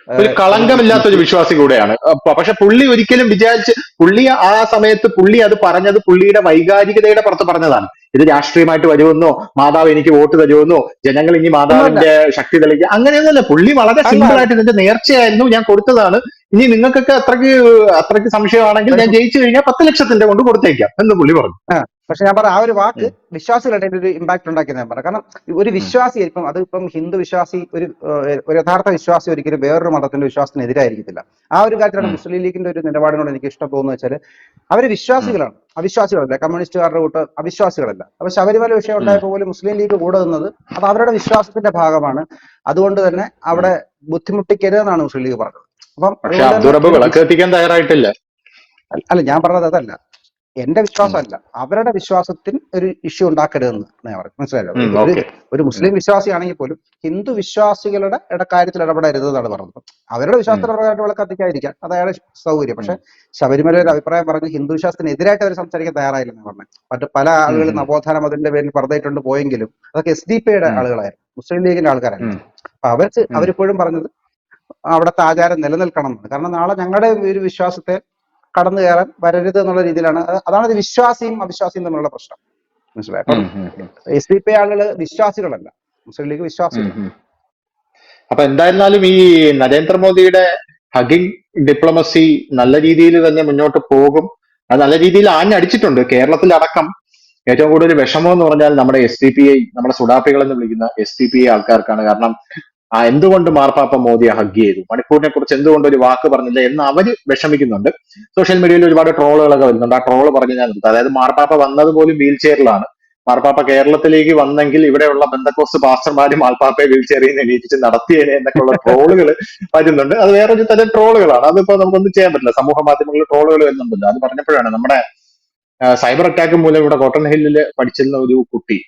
ഒരു കളങ്കമില്ലാത്ത ഒരു വിശ്വാസി കൂടെയാണ്. പക്ഷെ പുള്ളി ഒരിക്കലും വിചാരിച്ച് പുള്ളി ആ സമയത്ത് പുള്ളി അത് പറഞ്ഞത് പുള്ളിയുടെ വൈകാരികതയുടെ പുറത്ത് പറഞ്ഞതാണ്. ഇത് രാഷ്ട്രീയമായിട്ട് വരുമെന്നോ മാതാവ് എനിക്ക് വോട്ട് തരുമെന്നോ ജനങ്ങൾ ഇനി മാതാവിന്റെ ശക്തി തെളിയിക്കുക അങ്ങനെയൊന്നുമല്ല. പുള്ളി വളരെ സിമ്പിൾ ആയിട്ട് ഇതിന്റെ നേർച്ചയായിരുന്നു ഞാൻ കൊടുത്തതാണ്. ഇനി നിങ്ങൾക്കൊക്കെ അത്രയ്ക്ക് അത്രയ്ക്ക് സംശയമാണെങ്കിൽ ഞാൻ ജയിച്ചു കഴിഞ്ഞാൽ പത്ത് ലക്ഷത്തിന്റെ കൊണ്ട് കൊടുത്തേക്കാം എന്ന് പുള്ളി പറഞ്ഞു. പക്ഷെ ഞാൻ പറഞ്ഞ ആ ഒരു വാക്ക് വിശ്വാസികളുടെ ഇടയിൽ ഒരു ഇമ്പാക്ട് ഉണ്ടാക്കിയെന്ന് ഞാൻ പറഞ്ഞു കാരണം ഒരു വിശ്വാസി ഇപ്പം അത് ഇപ്പം ഹിന്ദു വിശ്വാസി ഒരു ഒരു യഥാർത്ഥ വിശ്വാസി ഒരിക്കലും വേറൊരു മതത്തിന്റെ വിശ്വാസത്തിന് എതിരായിരിക്കത്തില്ല. ആ ഒരു കാര്യത്തിലാണ് മുസ്ലിം ലീഗിന്റെ ഒരു നിലപാടിനോട് എനിക്ക് ഇഷ്ടം തോന്നുന്നത് വെച്ചാൽ അവർ വിശ്വാസികളാണ് അവിശ്വാസികളല്ല. കമ്മ്യൂണിസ്റ്റുകാരുടെ കൂട്ട് അവിശ്വാസികളല്ല. അപ്പൊ ശബരിമല വിഷയം ഉണ്ടായപ്പോൾ പോലും മുസ്ലിം ലീഗ് കൂടെ നിന്നത് അത് അവരുടെ വിശ്വാസത്തിന്റെ ഭാഗമാണ്. അതുകൊണ്ട് തന്നെ അവിടെ ബുദ്ധിമുട്ടിക്കരുതെന്നാണ് മുസ്ലിം ലീഗ് പറഞ്ഞത്. അപ്പം വിളക്ക് കത്തിക്കാൻ തയ്യാറായിട്ടില്ല. അല്ല ഞാൻ പറഞ്ഞത് അതല്ല. എന്റെ വിശ്വാസമല്ല. അവരുടെ വിശ്വാസത്തിൽ ഒരു ഇഷ്യൂ ഉണ്ടാക്കരുതെന്ന് മനസ്സിലായോ? ഒരു മുസ്ലിം വിശ്വാസിയാണെങ്കിൽ പോലും ഹിന്ദു വിശ്വാസികളുടെ ഇട കാര്യത്തിൽ ഇടപെടരുത് എന്നാണ് പറഞ്ഞത്. അവരുടെ വിശ്വാസത്തിന്റെ പ്രകാരം വിളക്ക് കത്തിക്കാതിരിക്കാം അത് അയാളുടെ സൗകര്യം. പക്ഷെ ശബരിമല ഒരു അഭിപ്രായം പറഞ്ഞ് ഹിന്ദു വിശ്വാസത്തിന് എതിരായിട്ട് അവർ സംസാരിക്കാൻ തയ്യാറായില്ലെന്ന് പറഞ്ഞു. മറ്റു പല ആളുകൾ ഉം. നവോത്ഥാനം അതിന്റെ പേരിൽ പറഞ്ഞിട്ടുണ്ട് പോയെങ്കിലും അതൊക്കെ എസ് ഡി പിയുടെ ആളുകളായിരുന്നു. മുസ്ലിം ലീഗിന്റെ ആൾക്കാരായിരുന്നു. അപ്പൊ അവർക്ക്. അവരിപ്പോഴും പറഞ്ഞത് അവിടുത്തെ ആചാരം നിലനിൽക്കണം കാരണം നാളെ ഞങ്ങളുടെ ഒരു വിശ്വാസത്തെ കടന്നു കയറാൻ വരരുത് എന്നുള്ള രീതിയിലാണ്. അതാണ് അത് വിശ്വാസിയും അവിശ്വാസിയും തമ്മിലുള്ള പ്രശ്നം. മനസ്സിലായി? അപ്പം. എസ് ഡി പി ആളുകൾ വിശ്വാസികളല്ല. മുസ്ലിം ലീഗ് വിശ്വാസികൾ. അപ്പൊ എന്തായിരുന്നാലും ഈ നരേന്ദ്രമോദിയുടെ ഹഗിംഗ് ഡിപ്ലോമസി നല്ല രീതിയിൽ തന്നെ മുന്നോട്ട് പോകും. അത് നല്ല രീതിയിൽ ആഞ്ഞടിച്ചിട്ടുണ്ട്. കേരളത്തിലടക്കം ഏറ്റവും കൂടുതൽ വിഷമം എന്ന് പറഞ്ഞാൽ നമ്മുടെ എസ് ഡി പി ഐ നമ്മുടെ സുഡാപ്പികൾ എന്ന് വിളിക്കുന്ന എസ് ഡി പി ഐ ആൾക്കാർക്കാണ്. കാരണം ആ എന്തുകൊണ്ട് മാർപ്പാപ്പ മോദിയെ ഹഗ് ചെയ്തു? മണിപ്പൂരിനെ കുറിച്ച് എന്തുകൊണ്ട് ഒരു വാക്ക് പറഞ്ഞില്ല എന്ന് അവർ വിഷമിക്കുന്നുണ്ട്. സോഷ്യൽ മീഡിയയിൽ ഒരുപാട് ട്രോളുകളൊക്കെ വരുന്നുണ്ട്. ആ ട്രോൾ പറഞ്ഞ് ഞാൻ നിർത്താം. അതായത് മാർപ്പാപ്പ വന്നത് പോലും വീൽ ചെയറിലാണ് മാർപ്പാപ്പ കേരളത്തിലേക്ക് വന്നെങ്കിൽ ഇവിടെയുള്ള ബന്ധക്കോസ് പാസ്റ്റർമാരും മാർപ്പാപ്പയെ വീൽ ചെയറിൽ എണീറ്റിച്ച് നടത്തിയേനെ എന്നൊക്കെയുള്ള ട്രോളുകൾ വരുന്നുണ്ട്. അത് വേറൊരു തരം ട്രോളുകളാണ്. അതിപ്പോ നമുക്കൊന്നും ചെയ്യാൻ പറ്റില്ല. സമൂഹ മാധ്യമങ്ങളിൽ ട്രോളുകൾ വരുന്നുണ്ടല്ലോ. അത് പറഞ്ഞപ്പോഴാണ് നമ്മുടെ സൈബർ അറ്റാക്ക് മൂലം ഇവിടെ കോട്ടൺ ഹില്ലിൽ പഠിച്ചിരുന്ന ഒരു കുട്ടി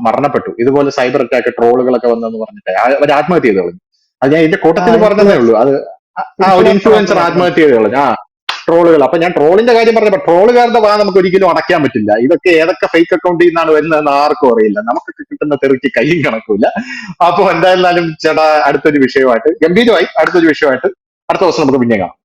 മരണപ്പെട്ടു. ഇതുപോലെ സൈബർ അറ്റാക്ക് ട്രോളുകളൊക്കെ വന്നെന്ന് പറഞ്ഞിട്ട്. അവർ ആത്മഹത്യ ചെയ്തു കളഞ്ഞു. അത് ഞാൻ എന്റെ കൂട്ടത്തിൽ പറഞ്ഞതേ ഉള്ളൂ. അത് ആ- ഒരു ഇൻഫ്ലുവൻസർ ആത്മഹത്യ ചെയ്തു കളഞ്ഞു. ആ ട്രോളുകൾ. അപ്പൊ ഞാൻ ട്രോളിന്റെ കാര്യം പറഞ്ഞപ്പോ ട്രോളുകാരുടെ വാ നമുക്ക് ഒരിക്കലും അടയ്ക്കാൻ പറ്റില്ല. ഇതൊക്കെ ഏതൊക്കെ ഫേക്ക് അക്കൗണ്ടിൽ നിന്നാണ് വരുന്നതെന്ന് ആർക്കും അറിയില്ല. നമുക്കൊക്കെ കിട്ടുന്ന തെറിക്ക് കയ്യും കണക്കൂല. അപ്പൊ എന്തായാലും ചേട്ടാ അടുത്തൊരു വിഷയമായിട്ട് ഗംഭീരമായി അടുത്തൊരു വിഷയമായിട്ട് അടുത്ത ദിവസം നമുക്ക് പിന്നെ കാണാം.